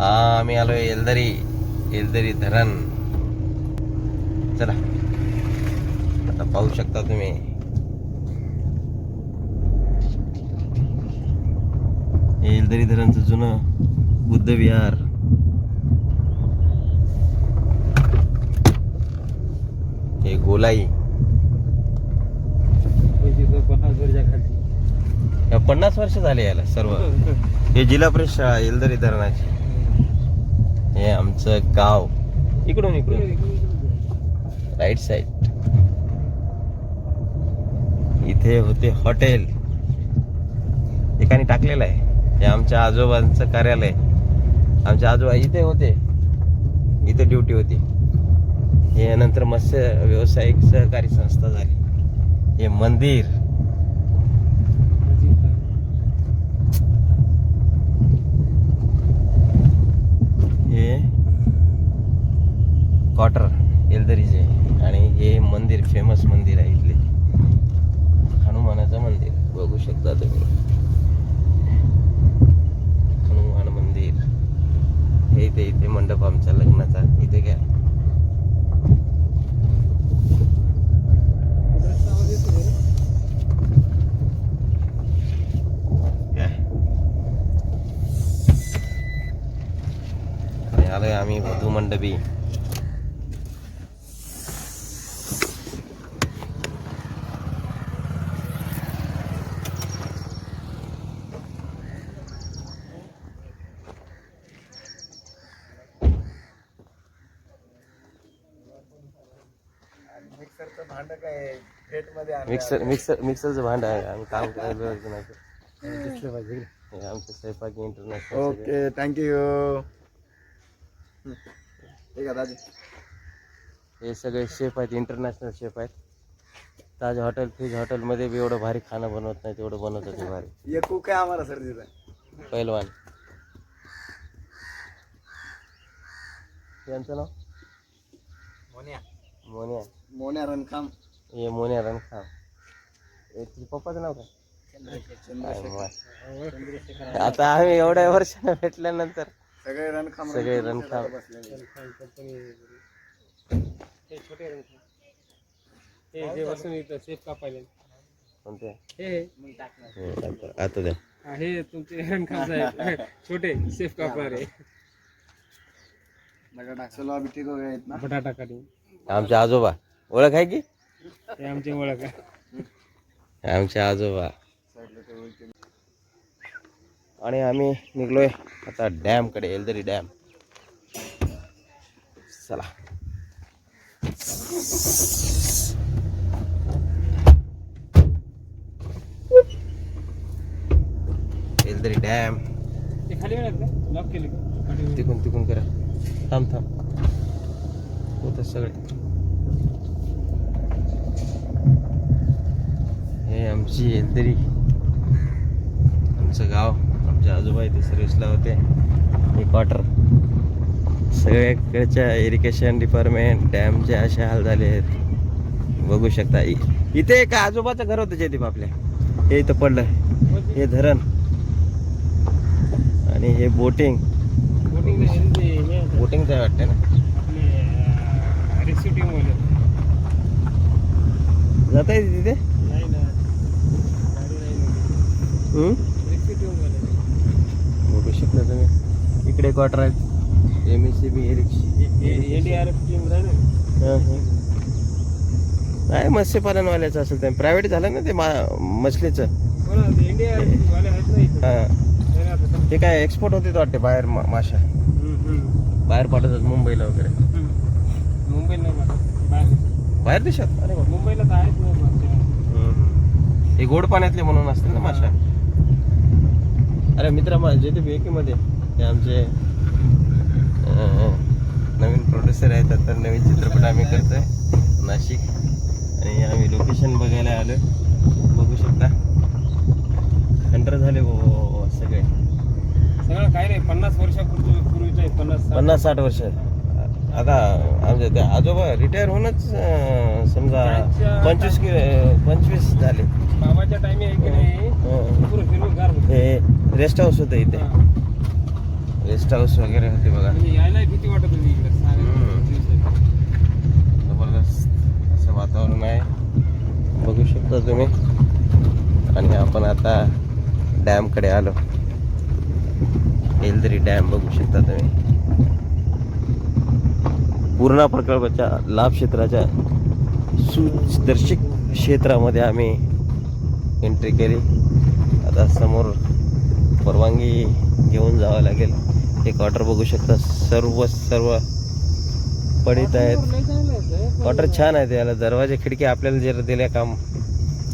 हा आम्ही आलोय येलदरी येलदरी धरण. चला. आता पाहू शकता तुम्ही. हे धरणचं जुनं बुद्ध विहार. हे गोलाई. पन्नास पन्नास वर्ष झाले याला सर्व. हे जिल्हा परिषद शाळा येलदरी धरणाची. हे आमचं गाव. इकडून इकडून. राईट साइड इथे होते हॉटेल. एकाने टाकलेलं आहे. हे आमच्या आजोबांचं कार्यालय. आमचे आजोबा इथे होते. इथे ड्युटी होती. हे नंतर मत्स्य व्यावसायिक सहकारी संस्था झाली. हे मंदिर हे क्वार्टर एलदरीचे. आणि हे मंदिर फेमस मंदिर आहे इथले. हनुमानाचं मंदिर. बघू शकता तुम्ही. हनुमान मंदिर. हे इथे इथे मंडप आमच्या लग्नाचा. इथे काय आलोय आम्ही वधू मंडपी मिक्सरचं भांड आहे आम्ही काम करायला हे आमचं स्वयंपाकी इंटरनॅशनल ओके थँक्यू ठीक आहे दाजी हे सगळे शेफ आहेत इंटरनॅशनल शेफ आहेत। ताज हॉटेल फिज हॉटेलमध्ये बी एवढं भारी खाणं बनवत नाही तेवढं बनवत होते भारी. ये कुक आहे आम्हाला सर तिथं पहिलवान यांचं नाव? मोन्या. मोन्या. मोन्या रणकाम हे मोन्या रणखाम हे तुझ्या पप्पाचं नाव काय. आता आम्ही एवढ्या वर्षानं भेटल्यानंतर सगळे रणखाम सगळे रणखाम. हे छोटे रणखाम हे जे बसून इथं सेफ कापायला. कोणते? हे. आता- आता द्या. हा, तुमचे रणखाम साहेब. छोटे सेफ कापणारे बटाटा. बटाटा कटिंग आमचे आजोबा. ओळख आहे की? हे आमचे ओळख आमचे आजोबा. आणि आम्ही निघलोय आता डॅमकडे एलदरी डॅम. चला. एलदरी डॅम. ते खाली लॉक केले का? तिकून तिकून करा. थांब थांब. होत सगळे. हे आमची एलदरी आमचं गाव आमचे आजोबा इथे सर्व्हिसला होते. हे क्वार्टर सगळ्याकडच्या इरिगेशन डिपार्टमेंट डॅमचे असे हाल झाले आहेत. बघू शकता इथे एक आजोबाचं घर होतं जयदीप आपल्या. हे इथं पडलं हे धरण. आणि हे बोटिंग बोटिंग वाटतं ना. जाता येते तिथे? तुम्ही. इकडे क्वार्टर आहेत एम एस सी बी नाही मत्स्यपालनवाल्याचं असेल ते. प्रायव्हेट झालं ना ते मा मछलीचं. हो ना ते हां. काय एक्सपोर्ट होते वाटते बाहेर माशा. बाहेर पाठवतात मुंबईला वगैरे. बाहेर. देशात? अरे. मुंबईला तर. हे गोड पाण्यातले म्हणून असतील ना माशा. अरे मित्रा मा जे ते मध्ये ते आमचे नवीन प्रोड्युसर आहेत तर नवीन चित्रपट आम्ही करतोय नाशिक. आणि आम्ही लोकेशन बघायला आलो बघू शकता. खंडर झाले हो सगळे. सगळं काही नाही पन्नास वर्षापूर्वी पूर्वीचं आहे पन्नास साठ. पन्नास साठ वर्ष. आता आमच्या त्या आजोबा रिटायर होऊनच समजा पंचवीस कि- पंचवीस झाले. बाबाच्या टाइमिंग आहे की नाही. हं. रेस्ट हाऊस होतं इथे. रेस्ट हाऊस वगैरे होते बघा. यायला भीती वाटत होती जबरदस्त असं वातावरण आहे. बघू शकता तुम्ही. आणि आपण आता डॅमकडे आलो. एलदरी डॅम बघू शकता तुम्ही. पूर्णा प्रकल्पाच्या लाभ क्षेत्राच्या सुदर्शक क्षेत्रामध्ये आम्ही एंट्री केली. आता समोर परवानगी घेऊन जावं लागेल. हे क्वार्टर बघू शकता. सर्व सर्व पडित आहेत. क्वार्टर छान आहे त्याला दरवाजे खिडकी आपल्याला जर दिल्या काम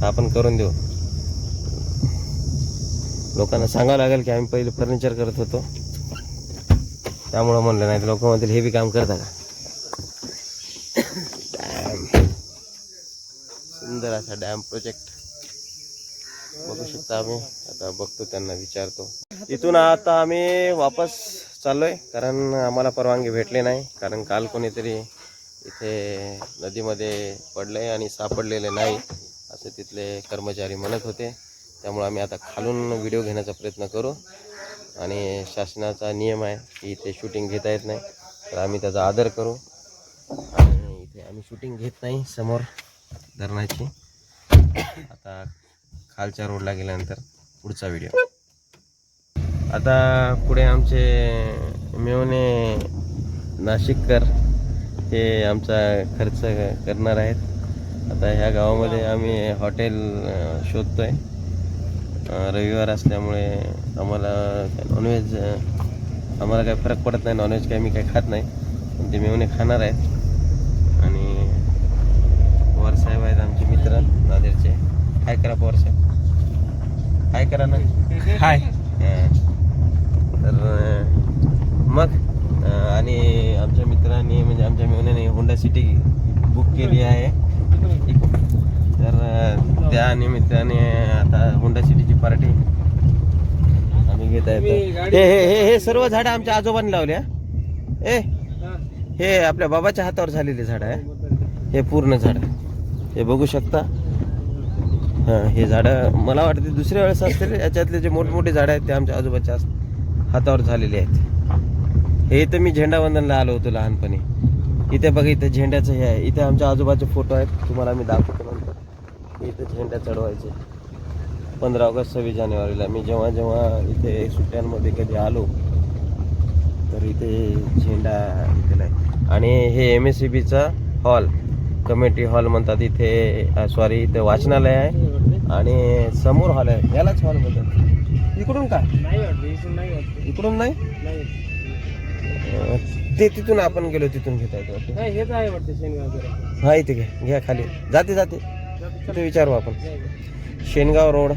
आपण करून देऊ. लोकांना सांगावं लागेल की आम्ही पहिले फर्निचर करत होतो. त्यामुळं म्हणलं नाही तर लोक म्हणतील हे बी काम करता का? सुंदर असा डॅम प्रोजेक्ट बघू शकता आम्ही. आता बघतो त्यांना विचारतो. इथून आता आम्ही वापस चाललोय कारण आम्हाला परवानगी भेटली नाही कारण काल कोणीतरी इथे नदीमध्ये पडले आणि सापडलेले नाही असे तिथले कर्मचारी म्हणत होते. त्यामुळे आम्ही आता खालून व्हिडिओ घेण्याचा प्रयत्न करू. आणि शासनाचा नियम आहे की इथे शूटिंग घेता येत नाही तर आम्ही त्याचा आदर करू. आणि इथे आम्ही शूटिंग घेत नाही समोर धरणाची. आता खालच्या रोडला गेल्यानंतर पुढचा व्हिडिओ आता पुढे आमचे मेवणे नाशिककर हे आमचा खर्च करणार आहेत. आता ह्या गावामध्ये आम्ही हॉटेल शोधतो शोधतोय. रविवार असल्यामुळे आम्हाला नॉनव्हेज आम्हाला काही फरक पडत नाही. नॉनव्हेज काही मी काही खात नाही. पण ते मेवणे खाणार आहेत आणि पवार साहेब आहेत आमचे मित्र नांदेडचे हाय करा पवार साहेब. हाय करा ना. हाय. तर मग आणि आमच्या मित्रांनी म्हणजे आमच्या मेवण्याने होंडा सिटी बुक केली आहे. तर त्या निमित्ताने आता होंडा सिटीची पार्टी आम्ही घेत आहेत गाडी- हे हे सर्व झाडं आमच्या आजोबांनी लावले. ए हे आपल्या बाबाच्या हातावर झालेले झाड आहे. हे पूर्ण झाड हे बघू शकता. हां हे झाडं मला वाटते दुसऱ्या वेळेस असतील याच्यातले जे मोठमोठे झाडं आहेत ते आमच्या आजोबाच्या हातावर झालेले आहेत. हे इथं मी झेंडावंदनला आलो होतो लहानपणी. इथे बघा इथे झेंड्याचं हे आहे. इथे आमच्या आजोबाचे फोटो आहेत तुम्हाला मी दाखवतो नंतर. इथे झेंड्या चढवायचे. पंधरा ऑगस्ट सव्वीस जानेवारीला. मी जेव्हा जेव्हा इथे सुट्ट्यांमध्ये कधी आलो तर इथे झेंडा इथे आहे. आणि हे एम एस सी बीचा हॉल. कमिटी हॉल म्हणतात इथे सॉरी इथे वाचनालय आहे. आणि समोर हॉल आहे. यालाच हॉल म्हणतात. इकडून का? इकडून नाही? ते तिथून आपण गेलो तिथून घेता येतं. हा इथे घ्या. घ्या खाली. जाते जाते. तिथे विचारू आपण. शेनगाव रोड.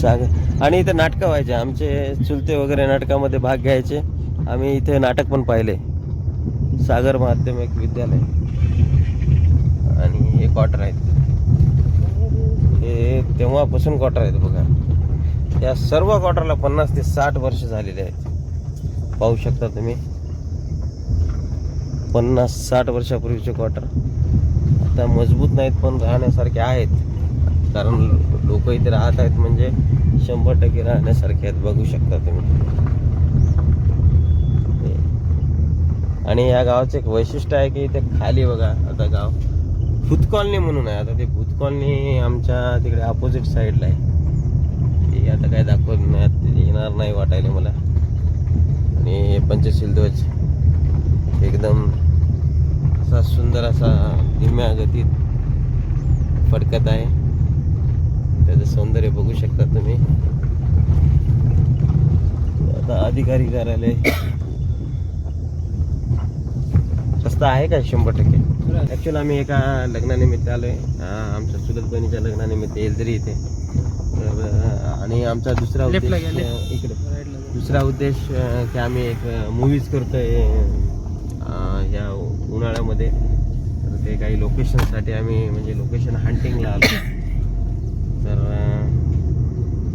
सागर आणि इथे नाटकं व्हायचे. आमचे चुलते वगैरे नाटकामध्ये भाग घ्यायचे. आम्ही इथे नाटक पण पाहिले. सागर माध्यमिक विद्यालय. आणि हे क्वार्टर आहेत. हे तेव्हापासून क्वार्टर आहेत बघा. या सर्व क्वार्टरला पन्नास ते साठ वर्ष झालेले आहेत. पाहू शकता तुम्ही. पन्नास साठ वर्षापूर्वीचे क्वार्टर आता मजबूत नाहीत पण राहण्यासारखे आहेत. कारण लोक इथे राहत आहेत म्हणजे शंभर टक्के राहण्यासारखे आहेत बघू शकता तुम्ही. आणि या गावाचं एक वैशिष्ट्य आहे की इथे खाली बघा आता गाव. भूत कॉलनी म्हणून आहे आता ते भूत कॉलनी आमच्या तिकडे अपोजिट साईडला आहे. ते आता काय दाखवण्यात येणार नाही वाटायला मला. आणि पंचशील ध्वज. एकदम असा सुंदर असा धीम्या गतीत फडकत आहे. त्याचं सौंदर्य बघू शकता तुम्ही. आता अधिकारी कार्यालय. रस्ता आहे का? शंभर टक्के. ॲक्च्युअली आम्ही एका लग्नानिमित्त आलोय. अं, आमच्या चुलत बहिणीच्या लग्नानिमित्त येलदरी इथे. तर, अं, आणि आमचा दुसरा उद्देश इकडे. दुसरा उद्देश की आम्ही एक मूवीज करतोय ह्या उन्हाळ्यामध्ये. तर ते काही लोकेशनसाठी आम्ही म्हणजे लोकेशन हंटिंगला आलो तर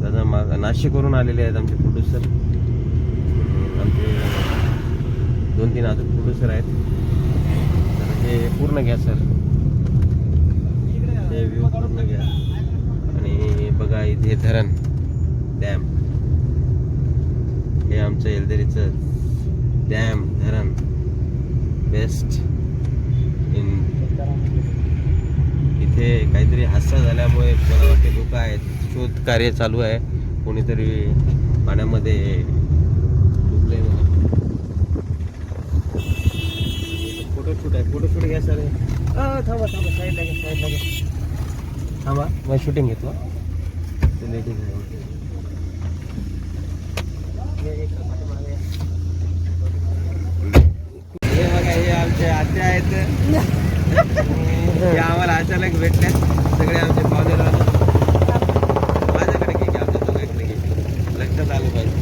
दादा माग नाशिकवरून आलेले आहेत आमचे प्रोड्युसर आमचे दोन तीन अजून प्रोड्युसर आहेत. तर हे पूर्ण घ्या सर हे व्ह्यू पूर्ण घ्या. आणि बघा इथे धरण डॅम हे आमचं येलदरीचं डॅम धरण. बेस्ट इन काहीतरी हादसा झाल्यामुळे मला वाटते लोक आहेत. शोध कार्य चालू आहे. कोणीतरी पाण्यामध्ये डुबले फोटोशूट आहे. फोटोशूट घ्या सर थांबा थांबा. साईडला घ्या साईडला घ्या. थांबा. मग शूटिंग घेतलं ते लेडीज आहे. हे बघा हे आमचे आत्या आहेत. हे आम्हाला अचानक भेटले. सगळे आमचे पाहुणे राहिले माझ्याकडे घे की आमच्या दोघांकडे घे लक्षात आलं पाहिजे.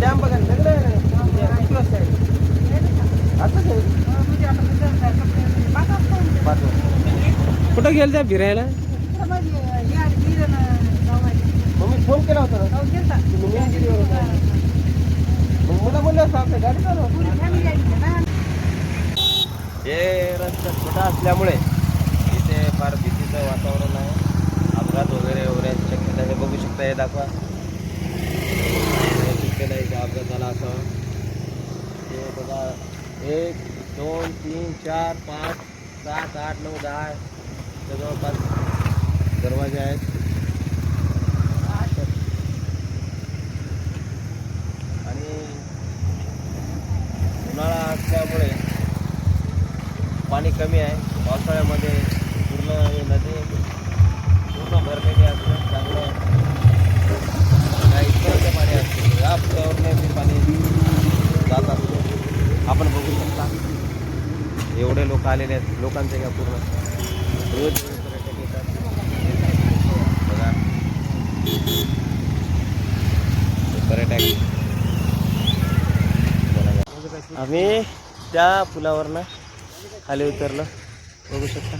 डॅम बघा सगळं. कुठं गेल त्या फिरायला मग मी फोन केला होता ना तुम्ही निमगिरीवर होता. मग मला म्हणलं असं आपल्या गाडीत आलो हे रस्ता छोटा असल्यामुळे इथे फार भीतीचं वातावरण आहे. अपघात वगैरे होण्याची शक्यता हे बघू शकता हे दाखवा. शक्यता इथे अपघात झाला असं. हे बघा एक दोन तीन चार पाच सात आठ नऊ दहा जवळपास दरवाजे आहेत आणि उन्हाळा असल्यामुळे पाणी कमी आहे. पावसाळ्यामध्ये पूर्ण हे नदी पूर्ण भरलेली असते. चांगलं इतकं पाणी असते. या फुटावरनं ते पाणी जात असतो. आपण बघू शकता. एवढे लोक आलेले आहेत. लोकांचे का पूर्ण रोज पर्यटक येतात. बघा. पर्यटक. आम्ही त्या पुलावरनं खाली उतरलो. बघू शकता.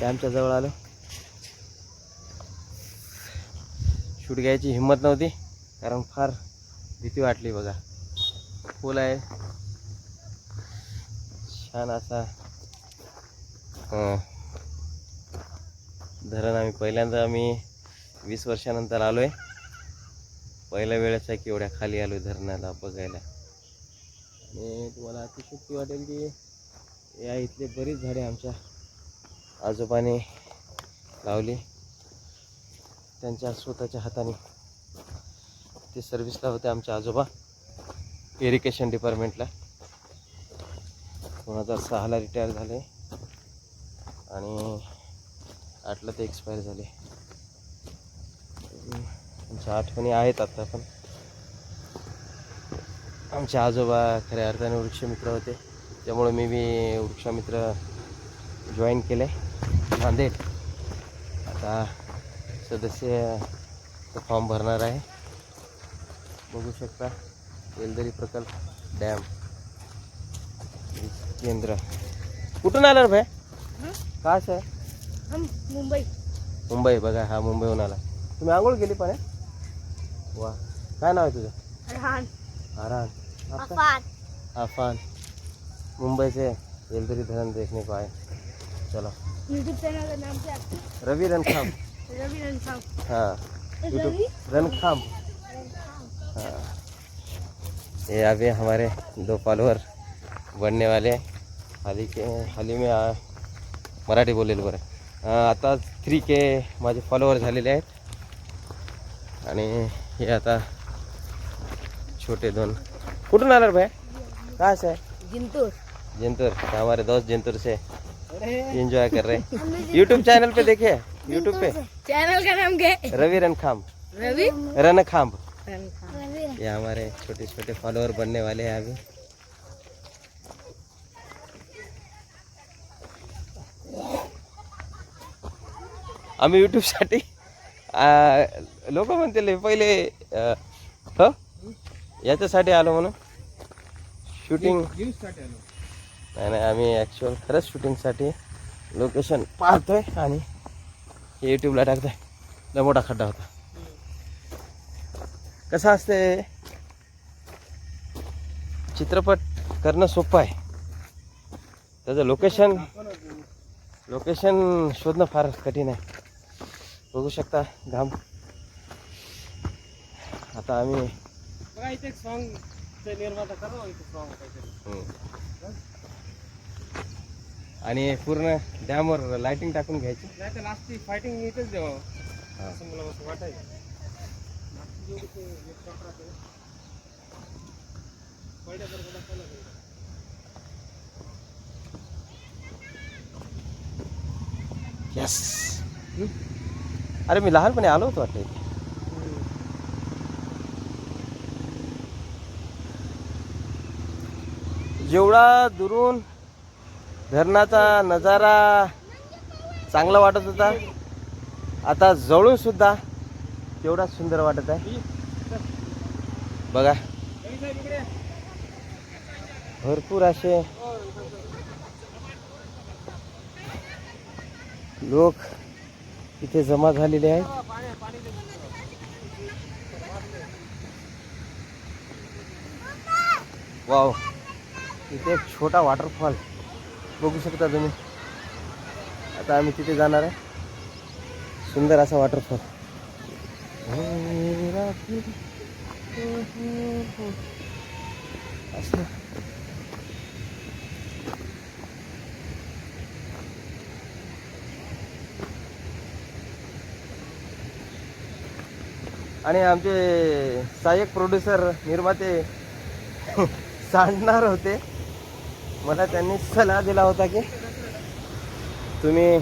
ते आमच्या जवळ आलो. शूट घ्यायची हिंमत नव्हती कारण फार भीती वाटली बघा. पूल आहे. छान असा धरण आम्ही पहिल्यांदा आम्ही वीस वर्षानंतर आलो आहे पहिल्या वेळेस आहे की एवढ्या खाली आलो धरणाला बघायला. आणि तुम्हाला अतिशयोक्ती वाटेल की या इथले बरीच झाडे आमच्या आजोबाने लावली. त्यांच्या स्वतःच्या हाताने ते सर्व्हिसला होते आमच्या आजोबा इरिगेशन डिपार्टमेंटला दोन हजार सहाला रिटायर झाले आणि आठला ते एक्सपायर झाले. आमच्या आठवणी आहेत आत्ता पण. आमचे आजोबा खऱ्या अर्थाने वृक्षमित्र होते. त्यामुळे मी बी वृक्षमित्र जॉईन केले नांदेड. आता सदस्य फॉर्म भरणार आहे. बघू शकता येलदरी प्रकल्प डॅम केंद्र. कुठून आला रे भाई का आहे हम मुंबई. मुंबई बघा हा मुंबईहून आला. तुम्ही आंघोळ केली पाण्यात वा. काय नाव आहे तुझं? रहान आरान आपका अफान. आफान मुंबई से येलदरी धरण देखने को आए चलो. यूट्यूब चैनल का नाम क्या है रवि रणखाम रवि रणसाम हाँ. यूट्यूब रणखाम हाँ. ये अभी हमारे दो फॉलोअर बनने वाले हाल ही के हाल ही में आ, मराठी बोलेल बरं. आता थ्री के माझे फॉलोअर झालेले आहेत. आणि हे आता छोटे दोन. कुठून आला रे भाई कहाँ से है जिंतूर. जिंतूर हमारे दोस्त जिंतूर से एंजॉय कर रहे हैं। यूट्यूब चैनल पे देखिए यूट्यूब पे? चैनल का नाम क्या है? रवि रणखाम रवि? रणखाम रणखाम ये हमारे छोटे छोटे फॉलोअर बनने वाले हैं अभी। आम्ही यूट्यूबसाठी लोक म्हणतील पहिले हो? याच्यासाठी आलो म्हणून शूटिंग नाही नाही आम्ही ॲक्च्युअल खरंच शूटिंगसाठी लोकेशन पाहतोय आणि हे यूट्यूबला टाकतोय. लय मोठा खड्डा होता. कसं असते चित्रपट करणं सोपं आहे. त्याचं लोकेशन लोकेशन शोधणं फार कठीण आहे. बघू शकता घाम. आता आम्ही निर्माता करा इथे सॉन्ग काहीतरी हम्म. आणि पूर्ण डॅमवर लाइटिंग टाकून घ्यायची नाही तर लास्टची फायटिंग इथेच द्यावं. असं मला असं वाटायचं. यस अरे मी लहानपणी आलो होतो वाटतं. जेवढा दुरून धरणाचा नजारा चांगला वाटत होता. आता जवळून सुद्धा तेवढाच सुंदर वाटत आहे. बघा. भरपूर असे लोक इथे जमा झालेले आहेत. वाव. इथे एक छोटा वॉटरफॉल बघू शकता तुम्ही. आता आम्ही तिथे जाणार आहे. सुंदर असा वॉटरफॉल असं. आणि आमचे सहाय्यक प्रोड्युसर निर्माते सांडणार होते. मला त्यांनी सल्ला दिला होता की तुम्ही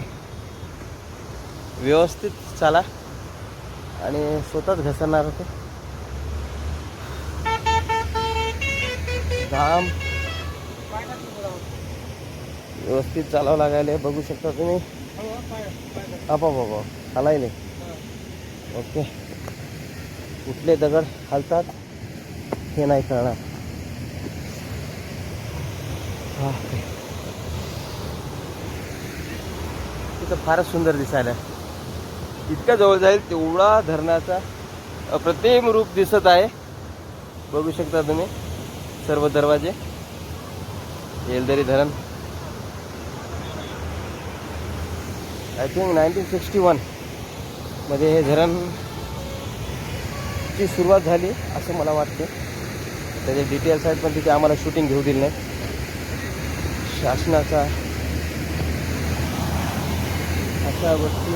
व्यवस्थित चाला आणि स्वतःच घसरणार होते. घाम व्यवस्थित चालावं लागायला बघू शकता तुम्ही. हळू आपा बाबा हलाय नाही. ओके. कुठले दगड हालतात हे नाही कळणार. तिथं फारच सुंदर दिसायला. इतका जवळ जाईल तेवढा धरणाचा अप्रतिम रूप दिसत आहे. बघू शकता तुम्ही सर्व दरवाजे. येलदरी धरण. आय थिंक नाईन्टीन सिक्स्टी वनमध्ये हे धरण ची सुरुवात झाली असं मला वाटते. त्याचे डिटेल्स आहेत पण तिथे आम्हाला शूटिंग घेऊ दिली नाही. शासनाचा. अशा गोष्टी.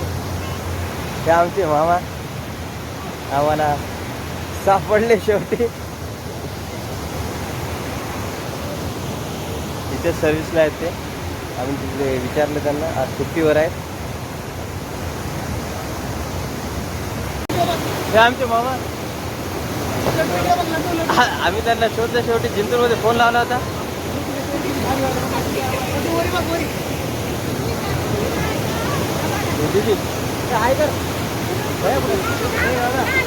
हे आमचे मामा. आम्हाला सापडले शेवटी. इथे सर्व्हिसला आहेत ते. आम्ही तिथे विचारलं त्यांना. आज सुट्टीवर आहेत. हे आमचे मामा. आम्ही त्यांना शोधलं शेवटी. जिंतूरमध्ये फोन लावला होता. आहे.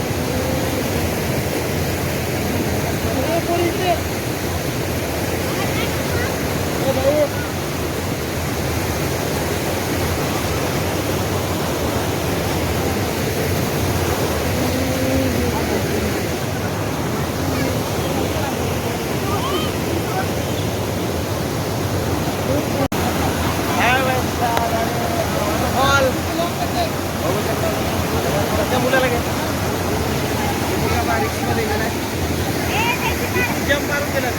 हॉल बघू शकता त्या मुलाला घ्या ते मुलगा बारीकीमध्ये गेलाय जम्प मारून गेला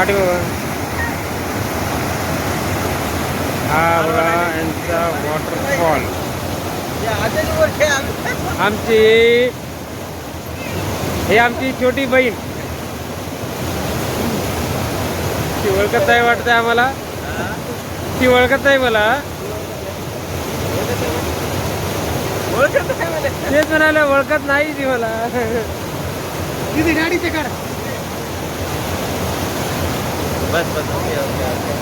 पाठीमागं हा बघा यांचा वॉटरफॉल आमची हे आमची छोटी बहीण. ती ओळखत आहे वाटतंय आम्हाला. ती ओळखत आहे मला? तेच म्हणाले ओळखत नाही ती मला. किती गाडीचे काढ. बस बस ओके ओके ओके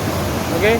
ओके